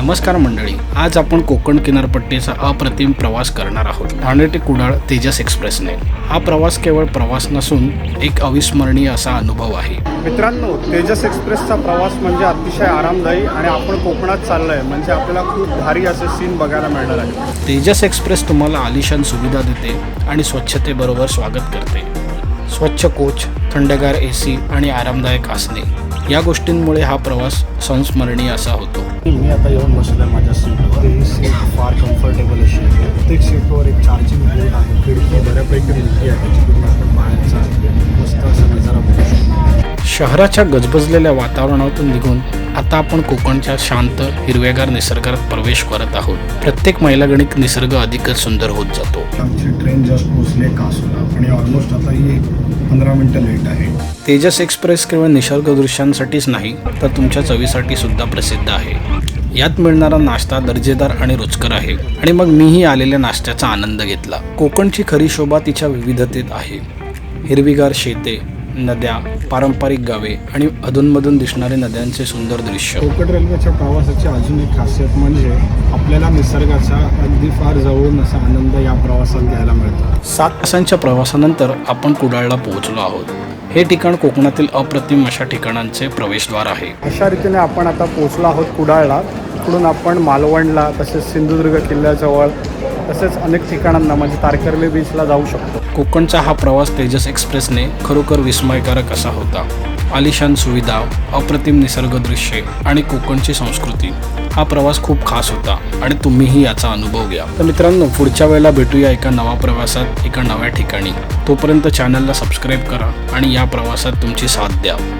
नमस्कार मंडळी आज आपण कोकण किनारपट्टीचा अप्रतिम प्रवास करणार आहोत. ठाणे ते कुडाळ तेजस एक्सप्रेसने. हा प्रवास केवळ प्रवास नसून एक अविस्मरणीय असा अनुभव आहे. मित्रांनो तेजस एक्सप्रेसचा प्रवास म्हणजे अतिशय आरामदायी आणि आपण कोकणात चाललोय म्हणजे आपल्याला खूप भारी असे सीन बघायला मिळणार आहे तेजस एक्सप्रेस तुम्हाला आलिशान सुविधा देते आणि स्वच्छतेबरोबर स्वागत करते. स्वच्छ कोच थंडगार ए सी आणि आरामदायक आसने. या गोष्टींमुळे हा प्रवास संस्मरणीय असा होतो. मी आता येऊन बसलोय माझ्या सीटवर. ही सीट फार कम्फर्टेबल अशी आहे. प्रत्येक सीटवर एक चार्जिंग बोर्ड आहे. खिडकी बऱ्यापैकी मोठी आहे. आपण बाहेरचा मस्त असा नजारा बघू शकतो. शहराच्या गजबजलेल्या वातावरणातून निघून आता आपण कोकणच्या शांत हिरव्यागार निसर्गात प्रवेश करत आहोत. प्रत्येक मैलागणिक निसर्ग अधिकच सुंदर होत जातो. आमची ट्रेन जस्ट पोहोचली कासूला. आणि ऑलमोस्ट आता ही पंधरा मिनटं लेट आहे. तेजस एक्सप्रेस केवळ निसर्ग दृश्यांसाठीच नाही तर तुमच्या चवीसाठी सुद्धा प्रसिद्ध आहे. यात मिळणारा नाश्ता दर्जेदार आणि रुचकर आहे. आणि मग मीही आलेल्या नाश्त्याचा आनंद घेतला. कोकणची खरी शोभा तिच्या विविधतेत आहे. हिरवीगार शेते नद्या पारंपरिक गावे आणि अधूनमधून दिसणारे नद्यांचे सुंदर दृश्य. कोकण रेल्वेच्या प्रवासाची अजून एक खासियत म्हणजे आपल्याला निसर्गाचा अगदी फार जवळून असा आनंद या प्रवासात घ्यायला मिळतो. सात तासांच्या प्रवासानंतर आपण कुडाळला पोहोचलो आहोत. हे ठिकाण कोकणातील अप्रतिम अशा ठिकाणांचे प्रवेशद्वार आहे. अशा रीतीने आपण आता पोचलो आहोत कुडाळला. तिकडून आपण मालवणला तसेच सिंधुदुर्ग किल्ल्याजवळ तसेच अनेक ठिकाणांना म्हणजे तारकर्ली बीचला जाऊ शकतो. कोकणचा हा प्रवास तेजस एक्सप्रेसने खरोखर विस्मयकारक असा होता. आलिशान सुविधा अप्रतिम निसर्ग दृश्ये आणि कोकणची संस्कृती हा प्रवास खूप खास होता आणि तुम्हीही याचा अनुभव घ्या. तर मित्रांनो पुढच्या वेळेला भेटूया एका नवा प्रवासात एका नव्या ठिकाणी. तोपर्यंत चॅनलला सबस्क्राईब करा आणि या प्रवासात तुमची साथ द्या.